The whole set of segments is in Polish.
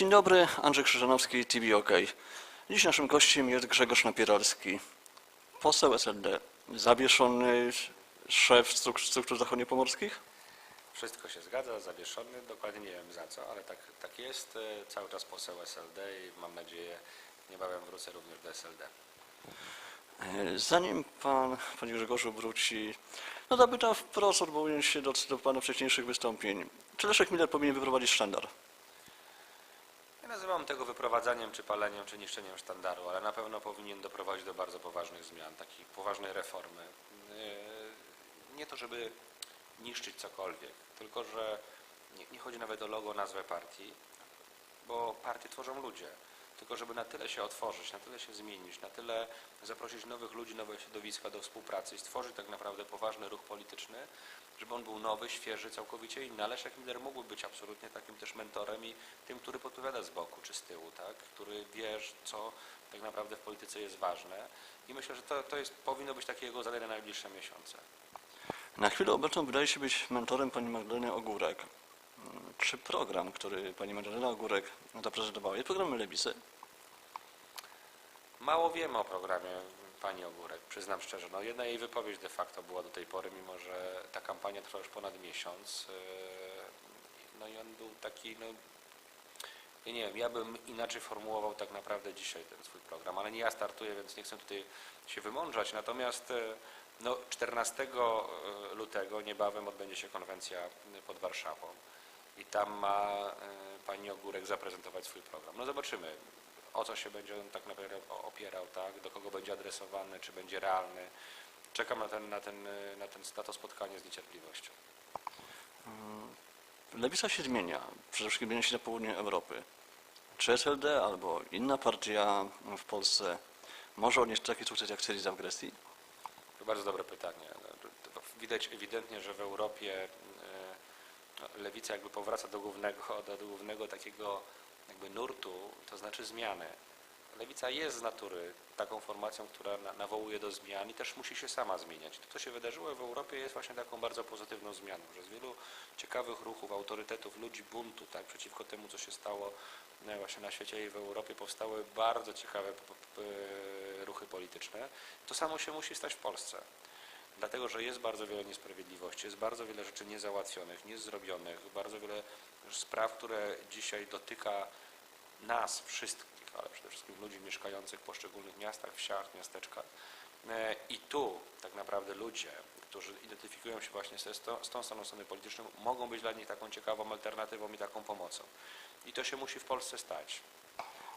Dzień dobry, Andrzej Krzyżanowski, TV OK. Dziś naszym gościem jest Grzegorz Napieralski, poseł SLD, zawieszony szef struk- struktur zachodniopomorskich. Wszystko się zgadza, zawieszony, dokładnie nie wiem za co, ale tak, tak jest. E, Cały czas poseł SLD i mam nadzieję niebawem wrócę również do SLD. E, Zanim pan, panie Grzegorzu, wróci, no zapytam wprost, odwołując się do, do pana wcześniejszych wystąpień. Czy Leszek Miller powinien wyprowadzić sztandar? Nie nazywam tego wyprowadzaniem, czy paleniem, czy niszczeniem sztandaru, ale na pewno powinien doprowadzić do bardzo poważnych zmian, takiej poważnej reformy. E, Nie to, żeby niszczyć cokolwiek, tylko że nie, nie chodzi nawet o logo, nazwę partii, bo partie tworzą ludzie. Tylko żeby na tyle się otworzyć, na tyle się zmienić, na tyle zaprosić nowych ludzi, nowe środowiska do współpracy i stworzyć tak naprawdę poważny ruch polityczny, żeby on był nowy, świeży, całkowicie inny. Leszek Miller mógłby być absolutnie takim też mentorem i tym, który podpowiada z boku czy z tyłu, tak? który wie, co tak naprawdę w polityce jest ważne. I myślę, że to, to jest, powinno być takie jego zadanie na najbliższe miesiące. Na chwilę obecną wydaje się być mentorem pani Magdaleny Ogórek. Mm, Czy program, który pani Magdalena Ogórek zaprezentowała, jest programem Lewicy? Mało wiemy o programie pani Ogórek, przyznam szczerze. No jedna jej wypowiedź de facto była do tej pory, mimo że ta kampania trwa już ponad miesiąc. Yy, No i on był taki, no ja nie wiem, ja bym inaczej formułował tak naprawdę dzisiaj ten swój program, ale nie ja startuję, więc nie chcę tutaj się wymądrzać. Natomiast yy, no, 14 lutego niebawem odbędzie się konwencja pod Warszawą i tam ma yy, pani Ogórek zaprezentować swój program. No zobaczymy, o co się będzie on tak naprawdę opierał, tak? do kogo będzie adresowany, czy będzie realny. Czekam na, ten, na, ten, na, ten, na to spotkanie z niecierpliwością. Lewica się zmienia, przede wszystkim zmienia się na południu Europy. Czy SLD albo inna partia w Polsce może odnieść taki sukces jak Syriza w Grecji? To bardzo dobre pytanie. No, Widać ewidentnie, że w Europie y, lewica jakby powraca do głównego, do głównego takiego jakby nurtu, to znaczy zmiany. Lewica jest z natury taką formacją, która na- nawołuje do zmian i też musi się sama zmieniać. To, co się wydarzyło w Europie jest właśnie taką bardzo pozytywną zmianą, że z wielu ciekawych ruchów, autorytetów, ludzi buntu tak, przeciwko temu, co się stało e, właśnie na świecie i w Europie powstały bardzo ciekawe ruchy polityczne. To samo się musi stać w Polsce. Dlatego, że jest bardzo wiele niesprawiedliwości, jest bardzo wiele rzeczy niezałatwionych, niezrobionych, bardzo wiele spraw, które dzisiaj dotyka nas wszystkich, ale przede wszystkim ludzi mieszkających w poszczególnych miastach, wsiach, miasteczkach. E, I tu tak naprawdę ludzie, którzy identyfikują się właśnie z, z tą stroną polityczną, mogą być dla nich taką ciekawą alternatywą i taką pomocą. I to się musi w Polsce stać.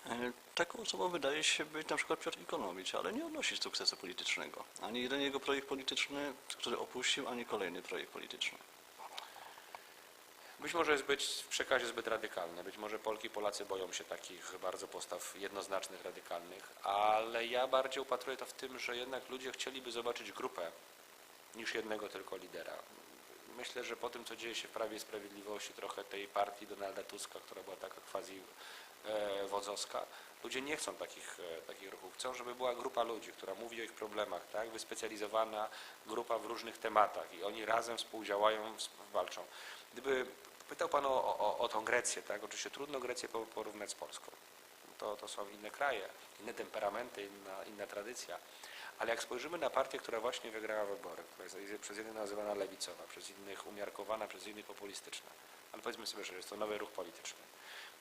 E, Taką osobą wydaje się być na przykład Piotr Ikonowicz, ale nie odnosi sukcesu politycznego. Ani jeden jego projekt polityczny, który opuścił, ani kolejny projekt polityczny. Być może jest być w przekazie zbyt radykalny, być może Polki i Polacy boją się takich bardzo postaw jednoznacznych, radykalnych, ale ja bardziej upatruję to w tym, że jednak ludzie chcieliby zobaczyć grupę niż jednego tylko lidera. Myślę, że po tym, co dzieje się w Prawie i Sprawiedliwości, trochę tej partii Donalda Tuska, która była taka quasi wodzowska, ludzie nie chcą takich, e, takich ruchów. Chcą, żeby była grupa ludzi, która mówi o ich problemach, tak? wyspecjalizowana grupa w różnych tematach i oni razem współdziałają, ws- walczą. Gdyby pytał Pan o, o, o tą Grecję, tak? oczywiście trudno Grecję po- porównać z Polską. To, to są inne kraje, inne temperamenty, inna, inna tradycja. Ale jak spojrzymy na partię, która właśnie wygrała wybory, która jest przez jednych nazywana lewicowa, przez innych umiarkowana, przez innych populistyczna, ale powiedzmy sobie, że jest to nowy ruch polityczny,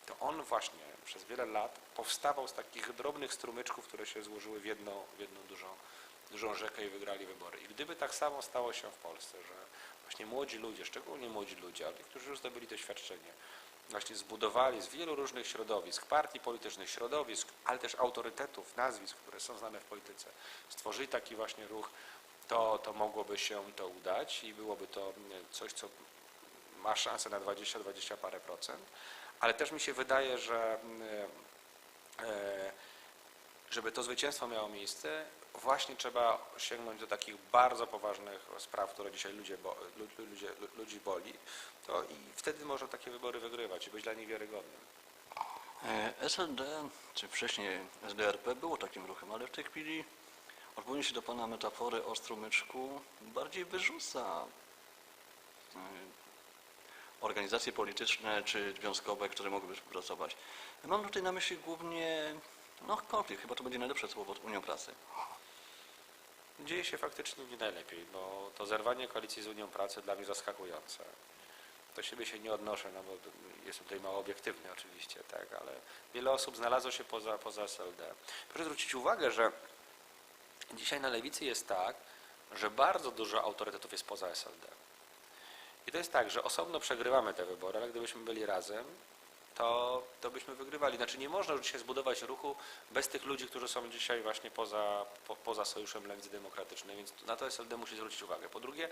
to on właśnie przez wiele lat powstawał z takich drobnych strumyczków, które się złożyły w jedną, w jedną dużą, dużą rzekę i wygrali wybory. I gdyby tak samo stało się w Polsce, że właśnie młodzi ludzie, szczególnie młodzi ludzie, ale którzy już zdobyli doświadczenie, właśnie zbudowali z wielu różnych środowisk, partii politycznych, środowisk, ale też autorytetów, nazwisk, które są znane w polityce, stworzyli taki właśnie ruch, to, to mogłoby się to udać i byłoby to coś, co ma szansę na 20-20 parę procent, ale też mi się wydaje, że mm, e, żeby to zwycięstwo miało miejsce, właśnie trzeba sięgnąć do takich bardzo poważnych spraw, które dzisiaj ludzie, ludzie, lu- ludzi boli, to i wtedy można takie wybory wygrywać i być dla nich wiarygodnym. E, SLD, czy wcześniej SDRP było takim ruchem, ale w tej chwili, odwołując się do Pana metafory o strumyczku, bardziej wyrzuca e, organizacje polityczne czy związkowe, które mogłyby współpracować. Mam tutaj na myśli głównie no, konflikt, chyba to będzie najlepsze słowo, z Unią Pracy. Dzieje się faktycznie nie najlepiej, bo to zerwanie koalicji z Unią Pracy dla mnie zaskakujące. Do siebie się nie odnoszę, no bo jestem tutaj mało obiektywny oczywiście, tak, ale wiele osób znalazło się poza, poza SLD. Proszę zwrócić uwagę, że dzisiaj na lewicy jest tak, że bardzo dużo autorytetów jest poza SLD. I to jest tak, że osobno przegrywamy te wybory, ale gdybyśmy byli razem, to, to byśmy wygrywali. Znaczy nie można już dzisiaj zbudować ruchu bez tych ludzi, którzy są dzisiaj właśnie poza, po, poza Sojuszem Lewicy Demokratycznej, więc na to SLD musi zwrócić uwagę. Po drugie,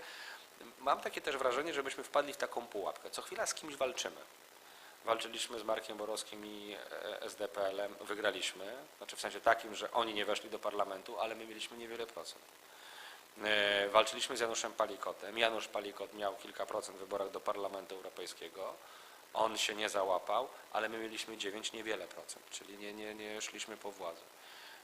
mam takie też wrażenie, że myśmy wpadli w taką pułapkę. Co chwila z kimś walczymy. Walczyliśmy z Markiem Borowskim i e, SDPL-em, wygraliśmy, znaczy w sensie takim, że oni nie weszli do parlamentu, ale my mieliśmy niewiele procent. E, Walczyliśmy z Januszem Palikotem. Janusz Palikot miał kilka procent w wyborach do Parlamentu Europejskiego. On się nie załapał, ale my mieliśmy 9 niewiele procent, czyli nie, nie, nie szliśmy po władzę.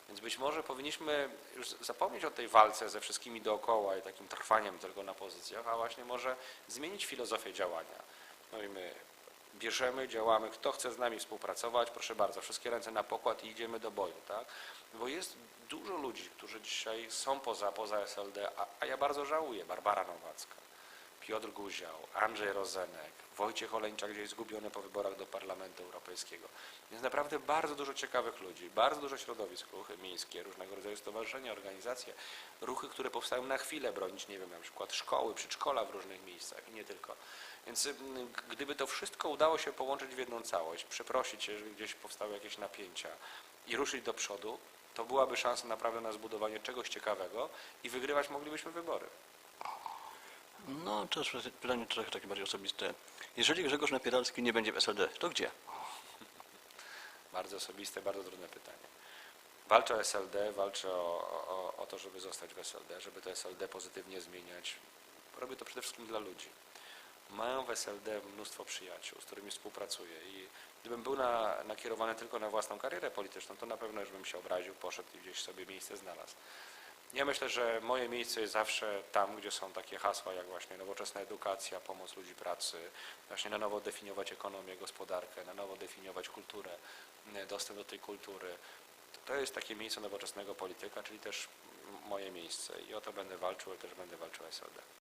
Więc być może powinniśmy już zapomnieć o tej walce ze wszystkimi dookoła i takim trwaniem tylko na pozycjach, a właśnie może zmienić filozofię działania. No i my bierzemy, działamy, kto chce z nami współpracować, proszę bardzo, wszystkie ręce na pokład i idziemy do boju, tak? Bo jest dużo ludzi, którzy dzisiaj są poza, poza SLD, a, a ja bardzo żałuję, Barbara Nowacka, Piotr Guział, Andrzej Rozenek, Wojciech Oleńczak gdzieś zgubiony po wyborach do Parlamentu Europejskiego. Jest naprawdę bardzo dużo ciekawych ludzi, bardzo dużo środowisk, ruchy miejskie, różnego rodzaju stowarzyszenia, organizacje, ruchy, które powstają na chwilę bronić, nie wiem, na przykład szkoły, przedszkola w różnych miejscach i nie tylko. Więc g- gdyby to wszystko udało się połączyć w jedną całość, przeprosić, jeżeli gdzieś powstały jakieś napięcia i ruszyć do przodu, to byłaby szansa naprawdę na zbudowanie czegoś ciekawego i wygrywać moglibyśmy wybory. No, to jest pytanie trochę takie bardziej osobiste. Jeżeli Grzegorz Napieralski nie będzie w SLD, to gdzie? Bardzo osobiste, bardzo trudne pytanie. Walczę o SLD, walczę o, o, o to, żeby zostać w SLD, żeby to SLD pozytywnie zmieniać. Robię to przede wszystkim dla ludzi. Mają w SLD mnóstwo przyjaciół, z którymi współpracuję i gdybym był na, nakierowany tylko na własną karierę polityczną, to na pewno już bym się obraził, poszedł i gdzieś sobie miejsce znalazł. Ja myślę, że moje miejsce jest zawsze tam, gdzie są takie hasła jak właśnie nowoczesna edukacja, pomoc ludzi pracy, właśnie na nowo definiować ekonomię, gospodarkę, na nowo definiować kulturę, m, dostęp do tej kultury. To jest takie miejsce nowoczesnego polityka, czyli też moje miejsce i o to będę walczył, ale też będę walczył SLD.